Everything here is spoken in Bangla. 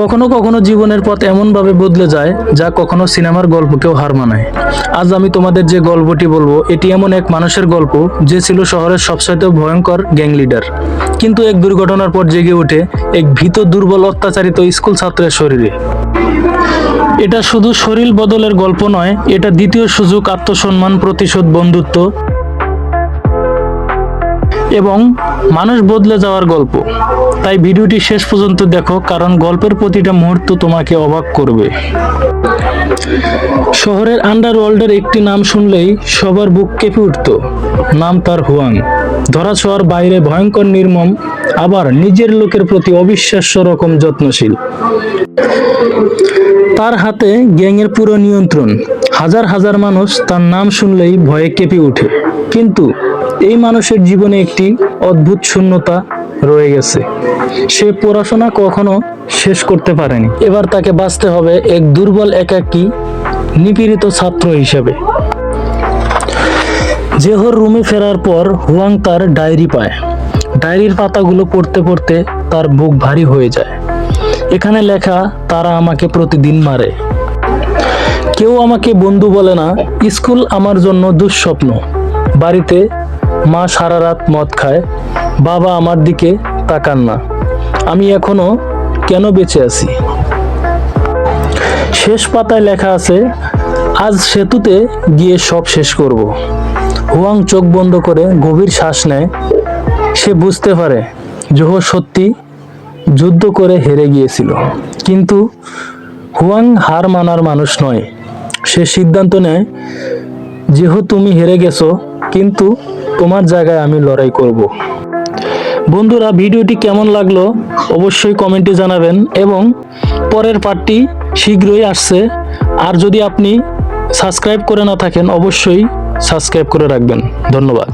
কখনো কখনো জীবনের পথ এমনভাবে বদলে যায় যা কখনো সিনেমার গল্পকেও হার মানায়। আজ আমি তোমাদের যে গল্পটি বলব, এটি এমন এক মানুষের গল্প যে ছিল শহরের সবচাইতে ভয়ঙ্কর গ্যাং লিডার। কিন্তু এক দুর্ঘটনার পর জেগে ওঠে এক ভীত দুর্বল অত্যাচারিত স্কুল ছাত্রের শরীরে। এটা শুধু শরীর বদলের গল্প নয়, এটা দ্বিতীয় সুযোগ আত্মসম্মান প্রতিশোধ বন্ধুত্ব এবং মানুষ বদলে যাওয়ার গল্প। তাই ভিডিওটি শেষ পর্যন্ত দেখো, কারণ গল্পের প্রতিটা মুহূর্ত তোমাকে অবাক করবে। শহরের আন্ডারওয়ার্ল্ডের একটি নাম শুনলেই সবার বুক কেঁপে উঠত। নাম তার হুয়াং। ধরা ছোঁয়ার বাইরে ভয়ঙ্কর নির্মম, আবার নিজের লোকের প্রতি অবিশ্বাস্য রকম যত্নশীল। তার হাতে গ্যাংয়ের পুরো নিয়ন্ত্রণ। হাজার হাজার মানুষ তার নাম শুনলেই ভয়ে কেঁপে উঠে কিন্তু এই মানুষের জীবনে একটি অদ্ভুত শূন্যতা রয়ে গেছে। সে পড়াশোনা কখনো শেষ করতে পারেনি। এবার তাকে বাঁচতে হবে এক দুর্বল একাকী, নিপীড়িত ছাত্র হিসেবে। জেহর রুমে ফেরার পর হুয়াং তার ডায়েরি পায়। ডায়েরির পাতাগুলো পড়তে পড়তে তার বুক ভারী হয়ে যায়। এখানে লেখা, তারা আমাকে প্রতিদিন মারে। কেউ আমাকে বন্ধু বলে না, স্কুল আমার জন্য দুঃস্বপ্ন। বাড়িতে মা সারা রাত মদ খায়, বাবা আমার দিকে তাকান না। আমি এখনও কেন বেঁচে আছি? শেষ পাতায় লেখা আছে, আজ সেতুতে গিয়ে সব শেষ করব। হুয়াং চোখ বন্ধ করে গভীর শ্বাস নেয়। সে বুঝতে পারে, জোহর সত্যি যুদ্ধ করে হেরে গিয়েছিল। কিন্তু হুয়াং হার মানার মানুষ নয়। সে সিদ্ধান্ত নেয়, যেহেতু তুমি হেরে গেছো কিন্তু তোমার জায়গায় আমি লড়াই করব। বন্ধুরা, ভিডিওটি কেমন লাগল অবশ্যই কমেন্টে জানাবেন এবং পরের পার্টটি শীঘ্রই আসছে। আর যদি আপনি সাবস্ক্রাইব করে না থাকেন, অবশ্যই সাবস্ক্রাইব করে রাখবেন। ধন্যবাদ।